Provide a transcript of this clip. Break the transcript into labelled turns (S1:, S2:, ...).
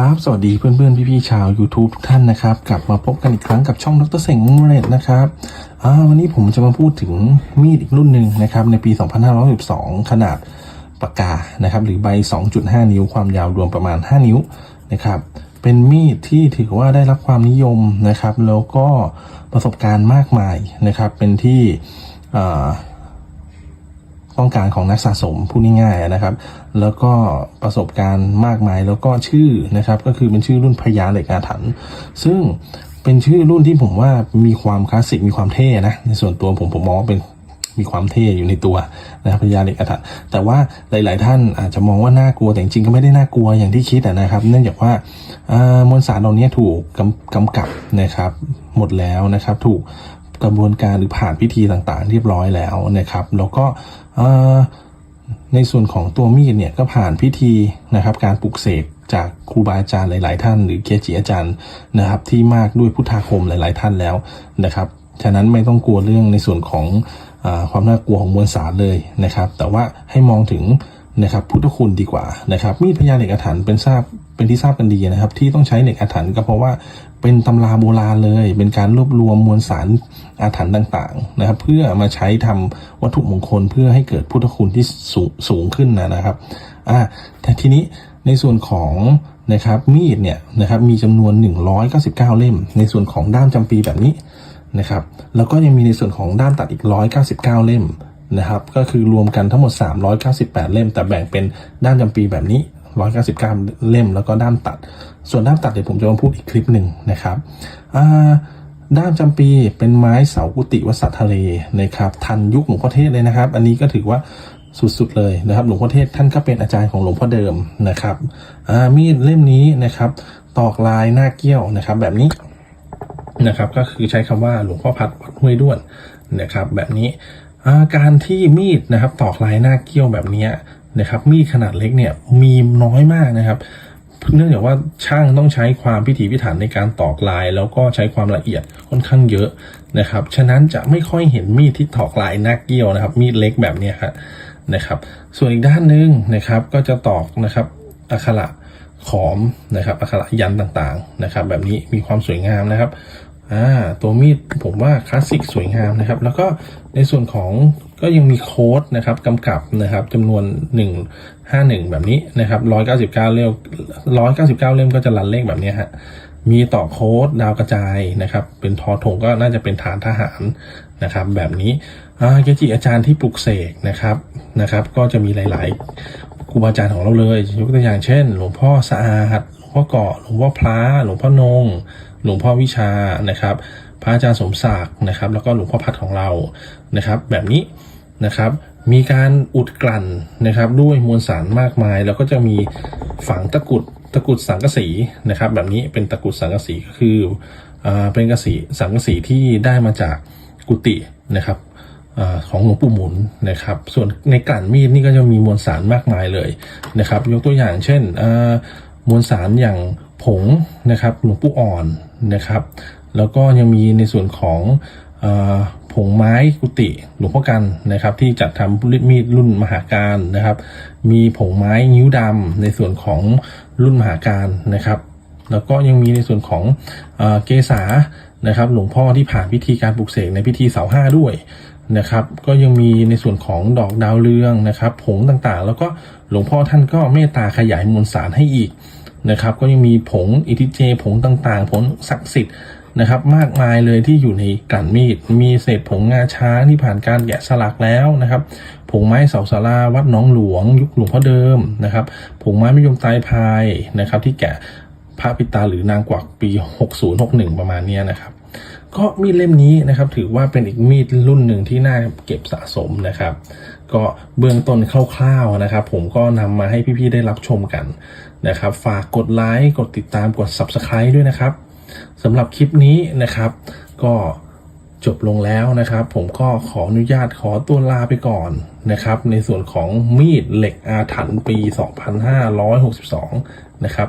S1: ครับ สวัสดีเพื่อนๆ พี่ๆ ชาว YouTube ทุกท่านนะครับ กลับมาพบกันอีกครั้งกับช่องดรเสงมุงเรตนะครับวันนี้ผมจะมาพูดถึงมีดอีกรุ่นหนึ่งนะครับ ในปี 2512 ขนาดปากกานะครับ หรือใบ 2.5 นิ้วความยาวรวมประมาณ 5 นิ้วนะครับ เป็นมีดที่ถือว่าได้รับความนิยมนะครับ แล้วก็ประสบการณ์มากมายนะครับ เป็นที่ ต้องการของนักสะสมพูดง่ายๆนะครับ แล้วก็ประสบการณ์มากมายแล้วก็ชื่อนะครับ ก็คือเป็นชื่อรุ่นพญาเหล็กอาถรรพ์ซึ่งเป็นชื่อรุ่นที่ผมว่ามีความคลาสสิกมีความเท่นะในส่วนตัวผมผมมองว่าเป็นมีความเท่อยู่ในตัวนะครับพญาเหล็กอาถรรพ์แต่ว่าหลาย ๆ ท่านอาจจะมองว่าน่ากลัวแต่จริงๆก็ไม่ได้น่ากลัวอย่างที่คิดนะครับ เนื่องจากว่าอ่ามวลสารเหล่านี้ถูกกำกำกับนะครับหมดแล้วนะครับ ถูก กระบวนการหรือผ่านพิธีต่างๆ เรียบร้อยแล้วนะครับ แล้วก็ในส่วนของตัวมีดเนี่ยก็ผ่านพิธีนะครับการปลุกเสกจากครูบาอาจารย์หลาย ๆ ท่าน หรือเกจิอาจารย์นะครับ ที่มากด้วยพุทธาคมหลาย ๆ ท่านแล้วนะครับฉะนั้นไม่ต้องกลัวเรื่องในส่วนของอความน่ากลัวของมวลสารเลยนะครับ แต่ว่าให้มองถึงนะครับพุทธคุณดีกว่านะครับมีดพญาเหล็กอาถรรพ์เป็นทราบ เป็นที่ทราบกันดีนะครับ ที่ต้องใช้เหล็กอาถรรพ์ก็เพราะว่าเป็นตำราโบราณเลย เป็นการรวบรวมมวลสารอาถรรพ์ต่างๆนะครับ เพื่อมาใช้ทำวัตถุมงคลเพื่อให้เกิดพุทธคุณที่สูงสูงขึ้นนะนะครับอ่าแต่ทีนี้ในส่วนของนะครับมีดเนี่ยนะครับมีจำนวน 199 เล่ม ในส่วนของด้ามจำปีแบบนี้นะครับ แล้วก็ยังมีในส่วนของด้ามตัดอีก 199 เล่มนะครับ ก็คือรวมกันทั้งหมด 398 เล่ม แต่แบ่งเป็นด้ามจำปีแบบนี้ 199 เล่มแล้วก็ด้ามตัด ส่วนด้ามตัดเดี๋ยวผมจะมาพูดอีกคลิปหนึ่งนะครับด้ามจำปีเป็นไม้เสากุฏิวัดสัตทะเลนะครับทันยุคหลวงพ่อเทศเลยนะครับ อันนี้ก็ถือว่าสุดๆเลยนะครับหลวงพ่อเทศท่านก็เป็นอาจารย์ของหลวงพ่อเดิมนะครับมีดเล่มนี้นะครับ ตอกลายหน้าเกี้ยวนะครับแบบนี้นะครับก็คือใช้คำว่าหลวงพ่อพัดวัดห้วยด้วนนะครับ แบบนี้การที่มีดนะครับตอกลายหน้าเกี้ยวแบบนี้ นะครับมีดขนาดเล็กเนี่ยมีน้อยมากนะครับ เนื่องจากว่าช่างต้องใช้ความพิถีพิถันในการตอกลาย แล้วก็ใช้ความละเอียดค่อนข้างเยอะนะครับฉะนั้นจะไม่ค่อยเห็นมีดที่ตอกลายน้าเกี้ยวนะครับ มีดเล็กแบบนี้ครับนะครับ ส่วนอีกด้านหนึ่งนะครับก็จะตอกนะครับอักขระขอมนะครับอักขระยันต่างๆนะครับ แบบนี้มีความสวยงามนะครับ อ่าตัวมีดผมว่าคลาสสิกสวยงามนะครับ แล้วก็ในส่วนของก็ยังมีโค้ดนะครับกำกับนะครับจำนวน 151 แบบนี้นะครับ199 เล่ม199 เล่มก็จะรันเลขแบบนี้ฮะมีต่อโค้ดดาวกระจายนะครับ เป็นทอทงก็น่าจะเป็นฐานทหารนะครับ แบบนี้อาเกจิอาจารย์ที่ปลุกเสกนะครับนะครับ ก็จะมีหลาย ๆครูบาอาจารย์ของเราเลย ยกตัวอย่างเช่น หลวงพ่อสะอาดหล พ่อเกาะหลวงพ่อพระหลวงพ่อนง หลวงพ่อวิชานะครับ พระอาจารย์สมศักดิ์นะครับ แล้วก็หลวงพ่อพัดของเรานะครับ แบบนี้นะครับมีการอุดกลั่นนะครับด้วยมวลสารมากมาย แล้วก็จะมีฝังตะกุดตะกุดสังกะสีนะครับ แบบนี้เป็นตะกุดสังกะสีก็คืออ่าเป็นกะสีสังกะสีที่ได้มาจากกุฏินะครับอาของหลวงปู่หมุนนะครับ ส่วนในกลั่นมีดนี่ก็จะมีมวลสารมากมายเลยนะครับ ยกตัวอย่างเช่นอ่า มวลสารอย่างผงนะครับหลวงปู่อ่อนนะครับ แล้วก็ยังมีในส่วนของอผงไม้กุฏิหลวงพ่อกันนะครับ ที่จัดทำมีดรุ่นมหาการนะครับ มีผงไม้นิ้วดำในส่วนของรุ่นมหาการนะครับ แล้วก็ยังมีในส่วนของเอเกษานะครับหลวงพ่อที่ผ่านพิธีการปลุกเสกในพิธีเสาห้าด้วยนะครับก็ยังมีในส่วนของดอกดาวเรืองนะครับผงต่างๆ แล้วก็หลวงพ่อท่านก็เมตตาขยายมวลสารให้อีกนะครับก็ยังมีผงอิทิเจ ผงต่างๆ ผงศักดิ์สิทธิ์นะครับมากมายเลยที่อยู่ในกลั่นมีด มีเศษผงงาช้างที่ผ่านการแกะสลักแล้วนะครับ ผงไม้เสาสาราวัดหนองหลวง ยุคหลวงพ่อเดิมนะครับ ผงไม้มะยมตายพายนะครับที่แกะ ระปิตาหรือนางกวักปี 6061 ประมาณนี้นะครับ ก็มีดเล่มนี้นะครับ ถือว่าเป็นอีกมีดรุ่นหนึ่งที่น่าเก็บสะสมนะครับ ก็เบื้องต้นคร่าวๆนะครับ ผมก็นำมาให้พี่ๆได้รับชมกันนะครับ ฝากกดไลค์กดติดตามกด Subscribe ด้วยนะครับสำหรับคลิปนี้นะครับ ก็จบลงแล้วนะครับ ผมก็ขออนุญาตขอตัวลาไปก่อนนะครับ ในส่วนของมีดเหล็กอาถรรพ์ปี 2562 นะครับ